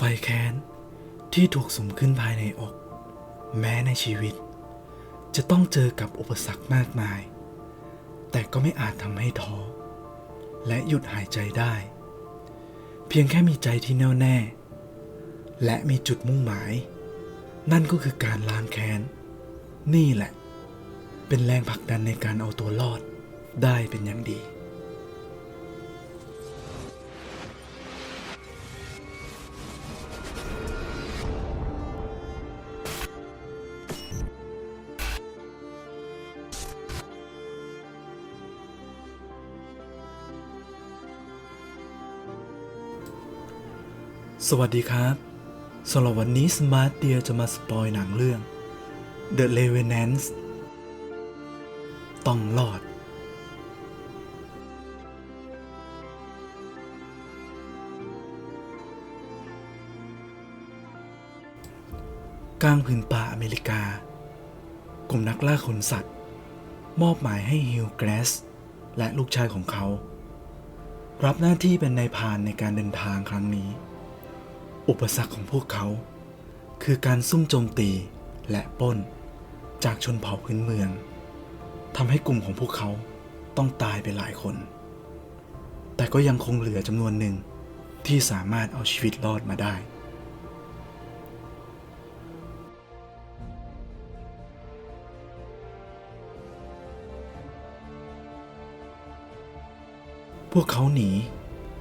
ไฟแค้นที่ถูกสุมขึ้นภายในอก แม้ในชีวิต จะต้องเจอกับอุปสรรคมากมาย แต่ก็ไม่อาจทำให้ท้อ และหยุดหายใจได้ เพียงแค่มีใจที่แน่วแน่ และมีจุดมุ่งหมาย นั่นก็คือการล้างแค้น นี่แหละ เป็นแรงผลักดันในการเอาตัวรอดได้เป็นอย่างดี สวัสดีครับสำหรับวันนี้สมาร์ทเดียจะมาสปอยหนังเรื่อง The Revenant ต้องรอด กลางผืนป่าอเมริกา กลุ่มนักล่าขนสัตว์ มอบหมายให้ฮิวแกรส และลูกชายของเขา รับหน้าที่เป็นนายพานในการเดินทางครั้งนี้ อุปสรรคของพวกเขา คือการซุ่มโจมตีและป้น จากชนเผ่าพื้นเมืองทำให้กลุ่มของพวกเขาต้องตายไปหลายคน แต่ก็ยังคงเหลือจำนวนหนึ่งที่สามารถเอาชีวิตรอดมาได้ พวกเขาหนี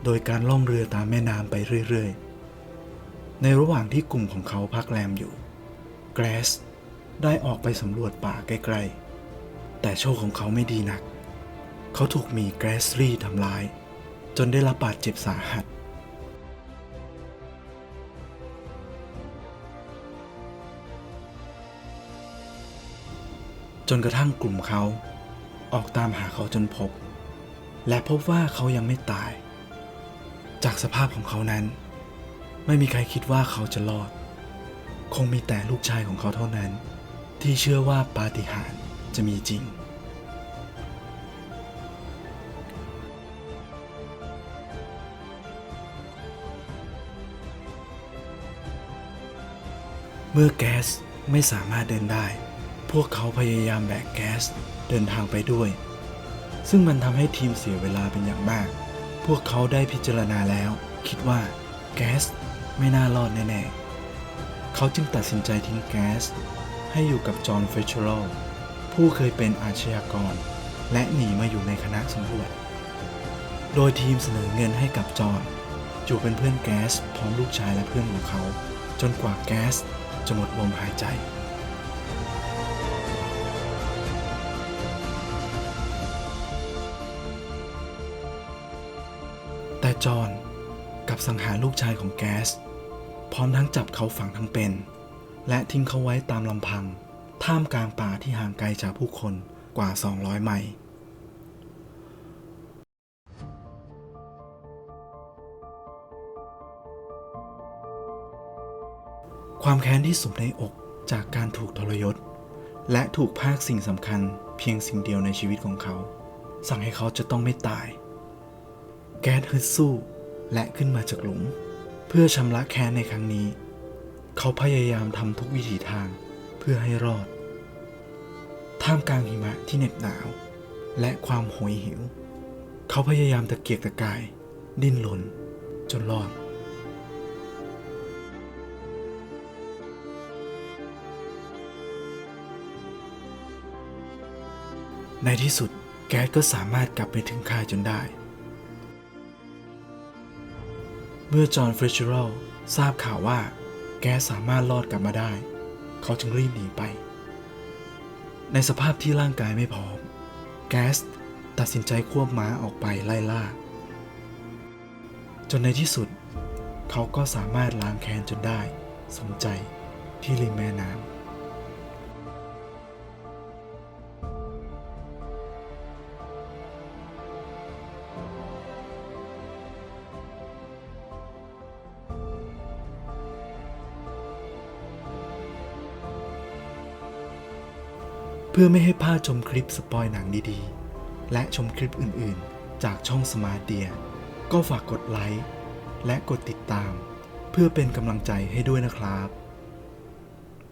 โดยการล่องเรือตามแม่น้ำไปเรื่อย ๆ ในระหว่างที่กลุ่มของเขาพักแรมอยู่ แกรสได้ออกไปสำรวจป่าใกล้ๆ แต่โชคของเขาไม่ดีนัก เขาถูกมีแกรสรีทำร้าย จนได้รับบาดเจ็บสาหัส จนกระทั่งกลุ่มเขาออกตามหาเขาจนพบ และพบว่าเขายังไม่ตาย จากสภาพของเขานั้น ไม่มีใครคิดว่าเขาจะรอด คงมีแต่ลูกชายของเขาเท่านั้น ที่เชื่อว่าปาฏิหาริย์จะมีจริง เมื่อแก๊สไม่สามารถเดินได้ พวกเขาพยายามแบกแก๊สเดินทางไปด้วย ซึ่งมันทำให้ทีมเสียเวลาเป็นอย่างมาก พวกเขาได้พิจารณาแล้ว คิดว่าแก๊ส ไม่น่ารอดแน่ๆ เขาจึงตัดสินใจทิ้งแก๊ส ให้อยู่กับจอห์นเฟชเชอรลผู้เคยเป็นอาชญากร และหนีมาอยู่ในคณะสำรวจ โดยทีมเสนอเงินให้กับจอห์นอยู่เป็นเพื่อนแก๊สพร้อมลูกชายและเพื่อนของเขา จนกว่าแก๊สจะหมดลมหายใจแต่จอห์นกับสังหารลูกชายของแก๊ส พร้อมทั้งจับเขาฝังทั้งเป็น และทิ้งเขาไว้ตามลำพัง ท่ามกลางป่าที่ห่างไกลจากผู้คนกว่า 200 ไมล์ความแค้นที่สุมในอกจากการถูกทรยศ และถูกพากสิ่งสำคัญเพียงสิ่งเดียวในชีวิตของเขา สั่งให้เขาจะต้องไม่ตาย แก๊สฮึดสู้และขึ้นมาจากหลุม เพื่อชำระแค้นในครั้งนี้ เขาพยายามทำทุกวิถีทางเพื่อให้รอด ท่ามกลางหิมะที่เหน็บหนาว และความโหยหิว เขาพยายามตะเกียกตะกาย ดิ้นรนจนรอดในที่สุดแก๊สก็สามารถกลับไปถึงค่ายจนได้ เมื่อจอห์นเฟรชเชอรลทราบข่าวว่า แกสามารถรอดกลับมาได้ เขาจึงรีบหนีไป ในสภาพที่ร่างกายไม่พร้อม แกสตัดสินใจควบม้าออกไปไล่ล่า จนในที่สุด เขาก็สามารถล้างแค้นจนได้ สมใจที่ริมแม่น้ำ พื่อไม่ให้พลาดชมคลิปสปอยหนังดีๆ และชมคลิปอื่นๆ จากช่องสมาร์ทเดียก็ฝากกดไลค์และกดติดตามเเพื่อเป็นกำลังใจให้ด้วยนะครับ